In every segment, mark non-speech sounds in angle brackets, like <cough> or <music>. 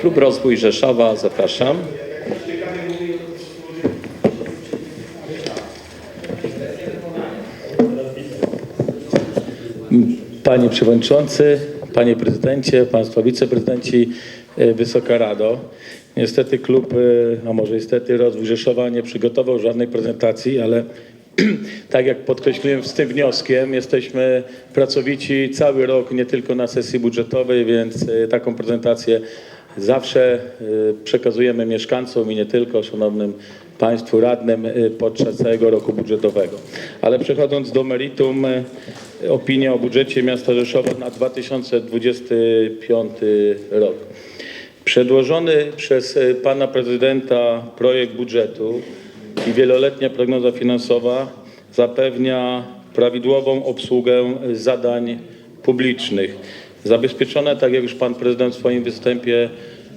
Klub Rozwój Rzeszowa, zapraszam. Panie Przewodniczący, Panie Prezydencie, Państwo Wiceprezydenci, e, Wysoka Rado. Niestety klub, e, a może niestety Rozwój Rzeszowa nie przygotował żadnej prezentacji, ale <clears throat> tak jak podkreśliłem z tym wnioskiem, jesteśmy pracowici cały rok, nie tylko na sesji budżetowej, więc e, taką prezentację zawsze e, przekazujemy mieszkańcom i nie tylko, szanownym Państwu radnym e, podczas całego roku budżetowego. Ale przechodząc do meritum, opinia o budżecie miasta Rzeszowa na 2025 rok. Przedłożony przez pana prezydenta projekt budżetu i wieloletnia prognoza finansowa zapewnia prawidłową obsługę zadań publicznych. Zabezpieczone, tak jak już pan prezydent w swoim występie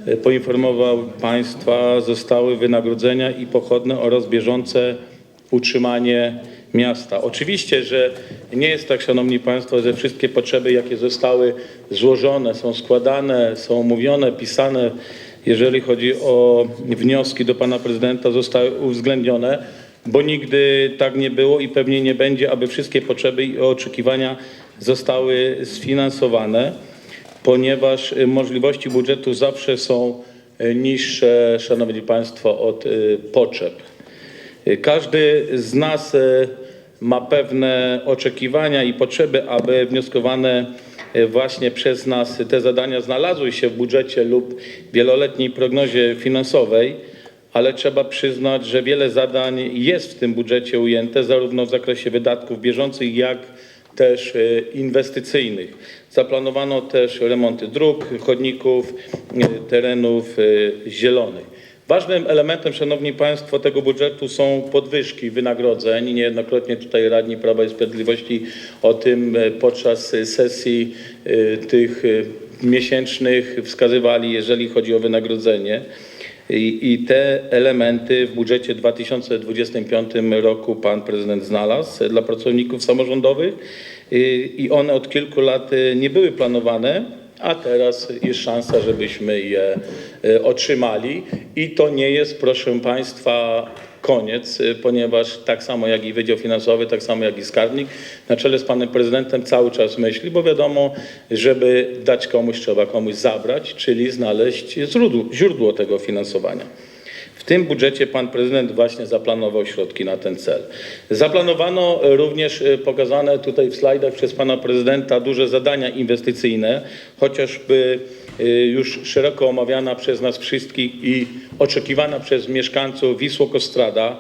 e, poinformował państwa, zostały wynagrodzenia i pochodne oraz bieżące utrzymanie miasta. Oczywiście, że nie jest tak, szanowni państwo, że wszystkie potrzeby, jakie zostały złożone, są składane, są mówione, pisane, jeżeli chodzi o wnioski do pana prezydenta, zostały uwzględnione, bo nigdy tak nie było i pewnie nie będzie, aby wszystkie potrzeby i oczekiwania zostały sfinansowane, ponieważ y, możliwości budżetu zawsze są y, niższe, szanowni państwo, od y, potrzeb. Każdy z nas ma pewne oczekiwania i potrzeby, aby wnioskowane właśnie przez nas te zadania znalazły się w budżecie lub wieloletniej prognozie finansowej, ale trzeba przyznać, że wiele zadań jest w tym budżecie ujęte, zarówno w zakresie wydatków bieżących, jak też e, inwestycyjnych. Zaplanowano też remonty dróg, chodników, e, terenów zielonych. Ważnym elementem, Szanowni Państwo, tego budżetu są podwyżki wynagrodzeń. Niejednokrotnie tutaj radni Prawa i Sprawiedliwości o tym e, podczas sesji e, tych e, miesięcznych wskazywali, jeżeli chodzi o wynagrodzenie. I, I te elementy w budżecie 2025 roku pan prezydent znalazł dla pracowników samorządowych i one od kilku lat nie były planowane, a teraz jest szansa, żebyśmy je e, otrzymali. I to nie jest, proszę Państwa, koniec, e, ponieważ tak samo jak i Wydział Finansowy, tak samo jak i skarbnik, na czele z panem prezydentem cały czas myśli, bo wiadomo, żeby dać komuś, trzeba komuś zabrać, czyli znaleźć źródło, źródło tego finansowania. W tym budżecie pan prezydent właśnie zaplanował środki na ten cel. Zaplanowano również e, pokazane tutaj w slajdach przez pana prezydenta duże zadania inwestycyjne, chociażby e, już szeroko omawiana przez nas wszystkich i oczekiwana przez mieszkańców Wisłokostrada,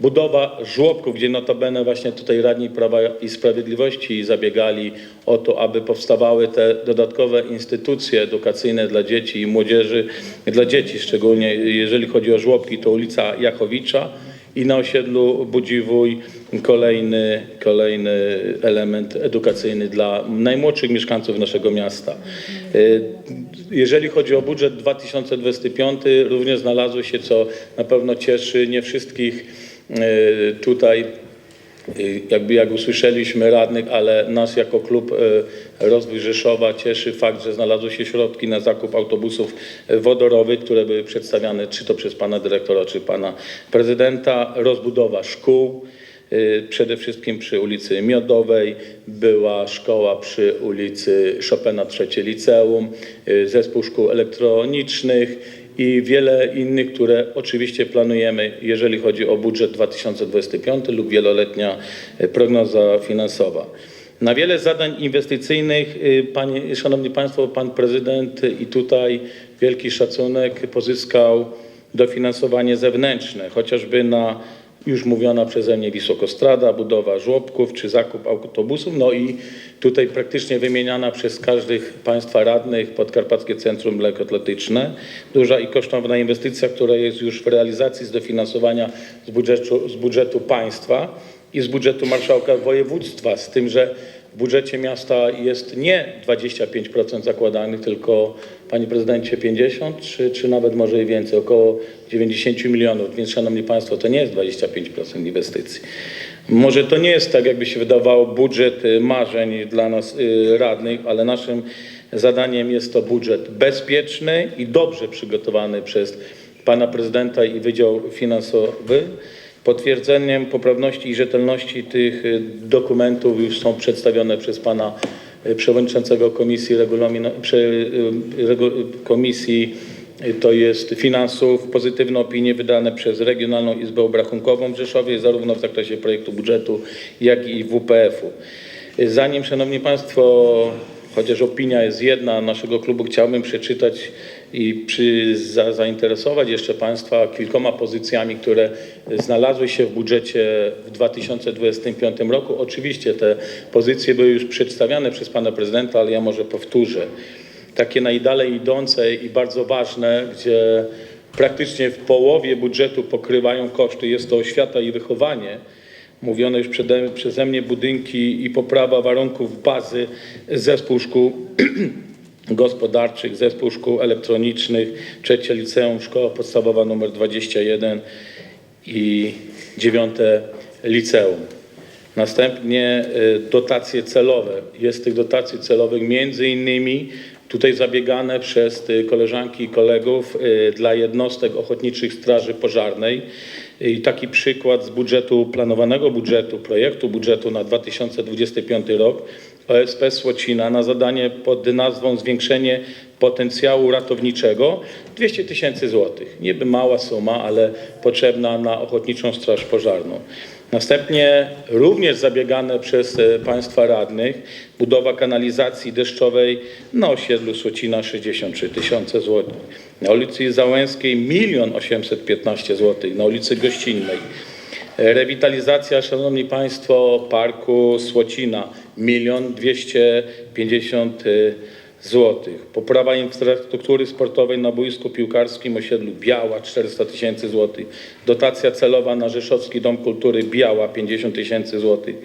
Budowa żłobków, gdzie notabene właśnie tutaj radni Prawa i Sprawiedliwości zabiegali o to, aby powstawały te dodatkowe instytucje edukacyjne dla dzieci i młodzieży, dla dzieci szczególnie, jeżeli chodzi o żłobki, to ulica Jachowicza i na osiedlu Budziwój kolejny, kolejny element edukacyjny dla najmłodszych mieszkańców naszego miasta. Y, Jeżeli chodzi o budżet 2025, również znalazły się, co na pewno cieszy nie wszystkich tutaj y, jakby jak usłyszeliśmy radnych, ale nas jako klub y, Rozwój Rzeszowa cieszy fakt, że znalazły się środki na zakup autobusów wodorowych, które były przedstawiane czy to przez pana dyrektora, czy pana prezydenta, rozbudowa szkół. Przede wszystkim przy ulicy Miodowej była szkoła przy ulicy Chopina III Liceum, zespół szkół elektronicznych i wiele innych, które oczywiście planujemy, jeżeli chodzi o budżet 2025 lub wieloletnia e, prognoza finansowa. Na wiele zadań inwestycyjnych, y, panie, szanowni państwo, pan prezydent i tutaj wielki szacunek pozyskał dofinansowanie zewnętrzne, chociażby na już mówiona przeze mnie Wisłokostrada, budowa żłobków czy zakup autobusów, no i tutaj praktycznie wymieniana przez każdych państwa radnych Podkarpackie Centrum Lekkoatletyczne. Duża i kosztowna inwestycja, która jest już w realizacji z dofinansowania z budżetu, z budżetu państwa i z budżetu marszałka województwa, z tym, że w budżecie miasta jest nie 25% zakładanych, tylko panie prezydencie 50 czy, czy nawet może i więcej, około 90 milionów, więc szanowni państwo, to nie jest 25% inwestycji. Może to nie jest tak, jakby się wydawało, budżet y, marzeń dla nas y, radnych, ale naszym zadaniem jest to budżet bezpieczny i dobrze przygotowany przez pana prezydenta i Wydział Finansowy. Potwierdzeniem poprawności i rzetelności tych y, dokumentów już są przedstawione przez pana y, przewodniczącego Komisji Regulamino, prze, y, Komisji to jest finansów, pozytywne opinie wydane przez Regionalną Izbę Obrachunkową w Rzeszowie, zarówno w zakresie projektu budżetu, jak i WPF-u. Zanim, Szanowni Państwo, chociaż opinia jest jedna naszego klubu, chciałbym przeczytać i przy, za, zainteresować jeszcze Państwa kilkoma pozycjami, które znalazły się w budżecie w 2025 roku. Oczywiście te pozycje były już przedstawiane przez Pana Prezydenta, ale ja może powtórzę. Takie najdalej idące i bardzo ważne, gdzie praktycznie w połowie budżetu pokrywają koszty, jest to oświata i wychowanie mówione już przede, przeze mnie budynki i poprawa warunków bazy zespół szkół <clears throat> gospodarczych, zespół szkół elektronicznych, trzecie liceum, szkoła podstawowa numer 21 i dziewiąte liceum. Następnie y, dotacje celowe. Jest tych dotacji celowych między innymi tutaj zabiegane przez y, koleżanki i kolegów y, dla jednostek ochotniczych straży pożarnej. I taki przykład z budżetu, planowanego budżetu, projektu budżetu na 2025 rok OSP Słocina na zadanie pod nazwą zwiększenie potencjału ratowniczego 200 tysięcy złotych. Niby mała suma, ale potrzebna na ochotniczą straż pożarną. Następnie również zabiegane przez e, Państwa radnych budowa kanalizacji deszczowej na osiedlu Słocina 63 tysiące złotych. Na ulicy Załęskiej 1 815 złotych. Na ulicy Gościnnej. Rewitalizacja, Szanowni Państwo, Parku Słocina 1 250 złotych. Poprawa infrastruktury sportowej na boisku piłkarskim osiedlu Biała 400 tysięcy złotych. Dotacja celowa na Rzeszowski Dom Kultury Biała 50 tysięcy złotych.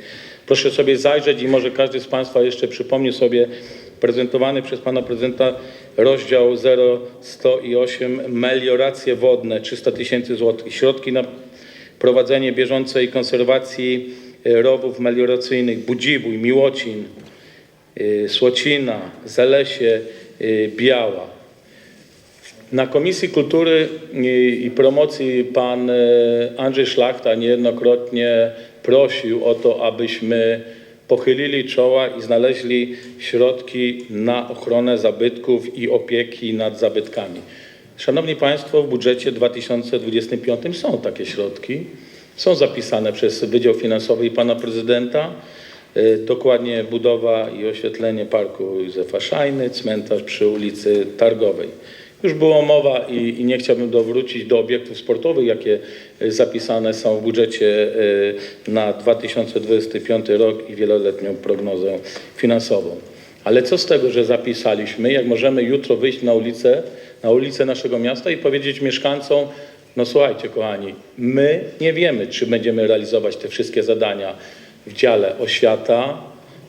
Proszę sobie zajrzeć i może każdy z Państwa jeszcze przypomni sobie prezentowany przez Pana Prezydenta rozdział 0108 melioracje wodne 300 tysięcy złotych. Środki na prowadzenie bieżącej konserwacji e, rowów melioracyjnych Budziwój, Miłocin, y, Słocina, Zalesie, y, Biała. Na Komisji Kultury i Promocji pan e, Andrzej Szlachta niejednokrotnie prosił o to, abyśmy pochylili czoła i znaleźli środki na ochronę zabytków i opieki nad zabytkami. Szanowni Państwo, w budżecie 2025 są takie środki. Są zapisane przez Wydział Finansowy i Pana Prezydenta. Y, Dokładnie budowa i oświetlenie Parku Józefa Szajny, cmentarz przy ulicy Targowej. Już było mowa i, i nie chciałbym dowrócić do obiektów sportowych, jakie y, zapisane są w budżecie y, na 2025 rok i wieloletnią prognozę finansową. Ale co z tego, że zapisaliśmy, jak możemy jutro wyjść na ulicę, na ulicę naszego miasta i powiedzieć mieszkańcom, no słuchajcie kochani, my nie wiemy, czy będziemy realizować te wszystkie zadania w dziale oświata,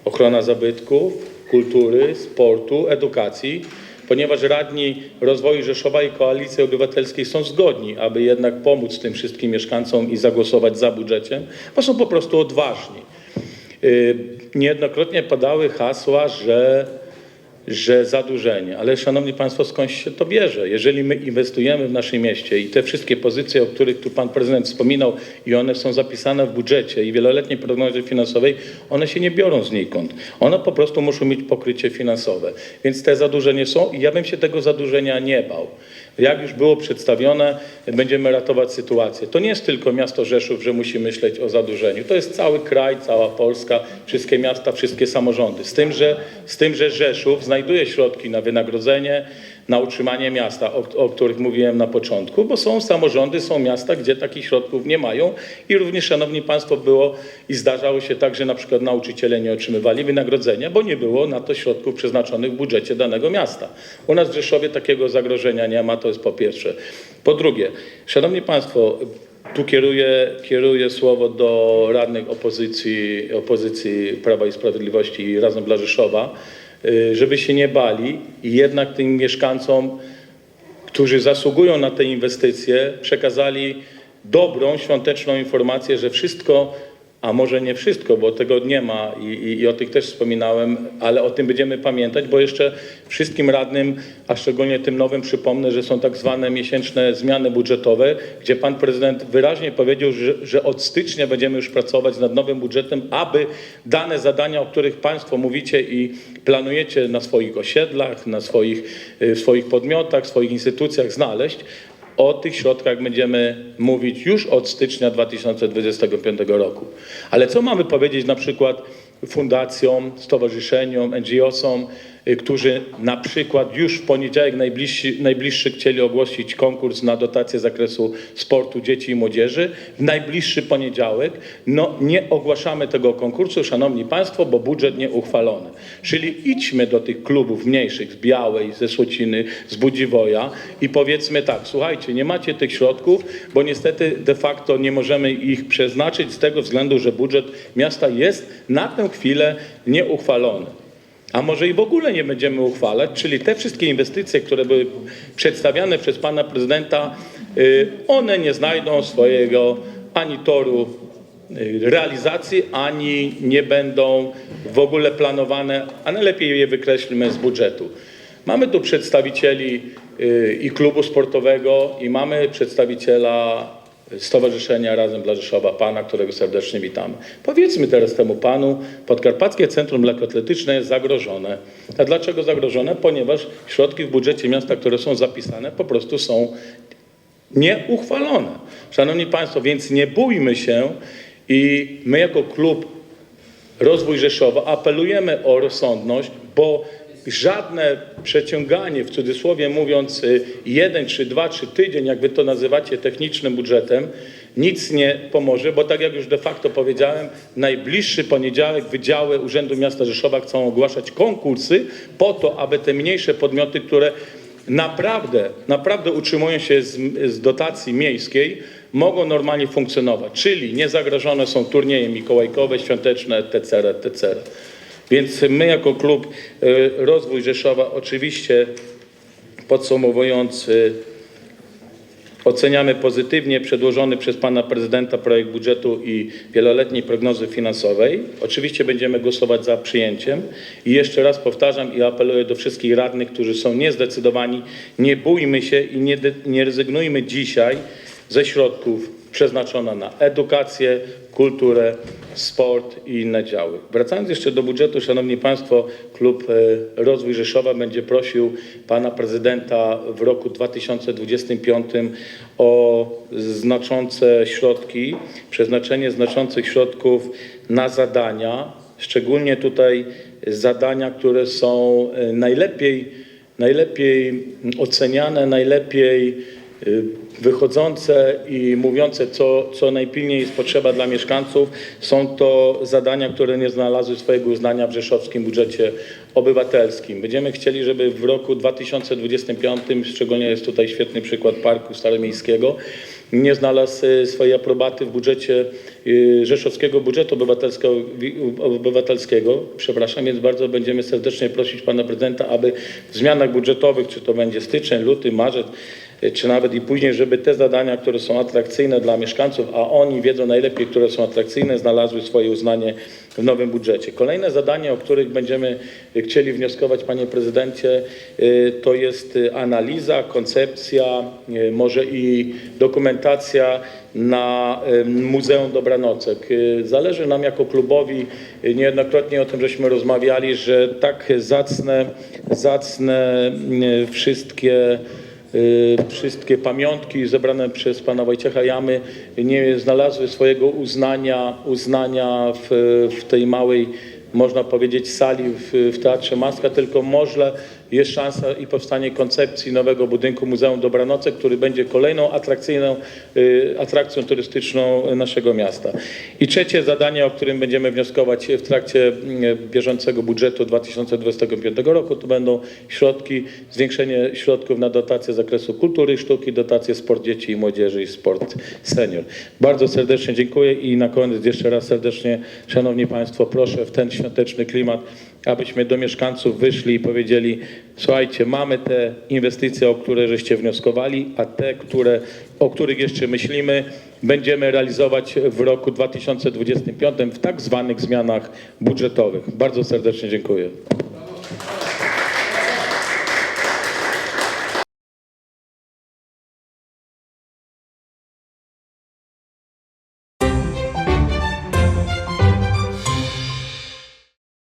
ochrona zabytków, kultury, sportu, edukacji, ponieważ radni rozwoju Rzeszowa i Koalicji Obywatelskiej są zgodni, aby jednak pomóc tym wszystkim mieszkańcom i zagłosować za budżetem, bo są po prostu odważni. Y, Niejednokrotnie padały hasła, że, że zadłużenie. Ale szanowni państwo, skąd się to bierze? Jeżeli my inwestujemy w naszym mieście i te wszystkie pozycje, o których tu pan prezydent wspominał i one są zapisane w budżecie i wieloletniej prognozie finansowej, one się nie biorą znikąd. One po prostu muszą mieć pokrycie finansowe. Więc te zadłużenia są i ja bym się tego zadłużenia nie bał. Jak już było przedstawione, będziemy ratować sytuację. To nie jest tylko miasto Rzeszów, że musi myśleć o zadłużeniu. To jest cały kraj, cała Polska, wszystkie miasta, wszystkie samorządy. Z tym, że, z tym, że Rzeszów znajduje środki na wynagrodzenie, na utrzymanie miasta, o, o których mówiłem na początku, bo są samorządy, są miasta, gdzie takich środków nie mają i również, Szanowni Państwo, było i zdarzało się tak, że na przykład nauczyciele nie otrzymywali wynagrodzenia, bo nie było na to środków przeznaczonych w budżecie danego miasta. U nas w Rzeszowie takiego zagrożenia nie ma, to jest po pierwsze. Po drugie, Szanowni Państwo, tu kieruję, kieruję słowo do radnych opozycji, opozycji Prawa i Sprawiedliwości i Razem dla Rzeszowa, żeby się nie bali i jednak tym mieszkańcom, którzy zasługują na te inwestycje, przekazali dobrą, świąteczną informację, że wszystko a może nie wszystko, bo tego nie ma i, i, i o tych też wspominałem, ale o tym będziemy pamiętać, bo jeszcze wszystkim radnym, a szczególnie tym nowym przypomnę, że są tak zwane miesięczne zmiany budżetowe, gdzie pan prezydent wyraźnie powiedział, że, że od stycznia będziemy już pracować nad nowym budżetem, aby dane zadania, o których państwo mówicie i planujecie na swoich osiedlach, na swoich, y, w swoich podmiotach, w swoich instytucjach znaleźć, o tych środkach będziemy mówić już od stycznia 2025 roku. Ale co mamy powiedzieć na przykład fundacjom, stowarzyszeniom, NGO-som, którzy na przykład już w poniedziałek najbliższy, najbliższy chcieli ogłosić konkurs na dotację z zakresu sportu dzieci i młodzieży. W najbliższy poniedziałek no, nie ogłaszamy tego konkursu, szanowni państwo, bo budżet nie uchwalony. Czyli idźmy do tych klubów mniejszych z Białej, ze Słociny, z Budziwoja i powiedzmy tak, słuchajcie, nie macie tych środków, bo niestety de facto nie możemy ich przeznaczyć z tego względu, że budżet miasta jest na tę chwilę nieuchwalony. A może i w ogóle nie będziemy uchwalać, czyli te wszystkie inwestycje, które były przedstawiane przez pana prezydenta, y, one nie znajdą swojego ani toru y, realizacji, ani nie będą w ogóle planowane, a najlepiej je wykreślmy z budżetu. Mamy tu przedstawicieli y, i klubu sportowego, i mamy przedstawiciela Stowarzyszenia Razem dla Rzeszowa, pana, którego serdecznie witamy. Powiedzmy teraz temu panu, Podkarpackie Centrum Lekkoatletyczne jest zagrożone. A dlaczego zagrożone? Ponieważ środki w budżecie miasta, które są zapisane, po prostu są nieuchwalone. Szanowni Państwo, więc nie bójmy się i my jako klub Rozwój Rzeszowa apelujemy o rozsądność, bo żadne przeciąganie, w cudzysłowie mówiąc, y, jeden, czy dwa, czy tydzień, jak wy to nazywacie technicznym budżetem, nic nie pomoże, bo tak jak już de facto powiedziałem, najbliższy poniedziałek wydziały Urzędu Miasta Rzeszowa chcą ogłaszać konkursy po to, aby te mniejsze podmioty, które naprawdę, naprawdę utrzymują się z, z dotacji miejskiej, mogą normalnie funkcjonować. Czyli niezagrożone są turnieje mikołajkowe, świąteczne, etc., etc. Więc my jako klub y, Rozwój Rzeszowa oczywiście podsumowując Oceniamy pozytywnie przedłożony przez pana prezydenta projekt budżetu i wieloletniej prognozy finansowej. Oczywiście będziemy głosować za przyjęciem. I jeszcze raz powtarzam i apeluję do wszystkich radnych, którzy są niezdecydowani, nie bójmy się i nie, nie rezygnujmy dzisiaj ze środków przeznaczona na edukację, kulturę, sport i inne działy. Wracając jeszcze do budżetu, Szanowni Państwo, Klub e, Rozwój Rzeszowa będzie prosił Pana Prezydenta w roku 2025 o znaczące środki, przeznaczenie znaczących środków na zadania, szczególnie tutaj zadania, które są e, najlepiej, najlepiej oceniane, najlepiej wychodzące i mówiące, co, co najpilniej jest potrzeba dla mieszkańców. Są to zadania, które nie znalazły swojego uznania w rzeszowskim budżecie obywatelskim. Będziemy chcieli, żeby w roku 2025, szczególnie jest tutaj świetny przykład Parku Staromiejskiego, nie znalazł y, swojej aprobaty w budżecie y, rzeszowskiego budżetu obywatelskiego, obywatelskiego, przepraszam, więc bardzo będziemy serdecznie prosić pana prezydenta, aby w zmianach budżetowych, czy to będzie styczeń, luty, marzec, y, czy nawet i później, żeby te zadania, które są atrakcyjne dla mieszkańców, a oni wiedzą najlepiej, które są atrakcyjne, znalazły swoje uznanie w nowym budżecie. Kolejne zadanie, o których będziemy y, chcieli wnioskować, panie prezydencie, y, to jest analiza, koncepcja, może i dokumentacja na Muzeum Dobranocek. Zależy nam jako klubowi, niejednokrotnie o tym żeśmy rozmawiali, że tak zacne, zacne wszystkie wszystkie pamiątki zebrane przez pana Wojciecha Jamy nie znalazły swojego uznania, uznania w, w tej małej, można powiedzieć, sali w, w Teatrze Maska, tylko może jest szansa i powstanie koncepcji nowego budynku Muzeum Dobranoce, który będzie kolejną atrakcyjną y, atrakcją turystyczną naszego miasta. I trzecie zadanie, o którym będziemy wnioskować w trakcie y, bieżącego budżetu 2025 roku, to będą środki, zwiększenie środków na dotacje z zakresu kultury i sztuki, dotacje sport dzieci i młodzieży i sport senior. Bardzo serdecznie dziękuję i na koniec jeszcze raz serdecznie, Szanowni Państwo, proszę w ten świąteczny klimat abyśmy do mieszkańców wyszli i powiedzieli, słuchajcie, mamy te inwestycje, o które żeście wnioskowali, a te, które, o których jeszcze myślimy, będziemy realizować w roku 2025 w tak zwanych zmianach budżetowych. Bardzo serdecznie dziękuję.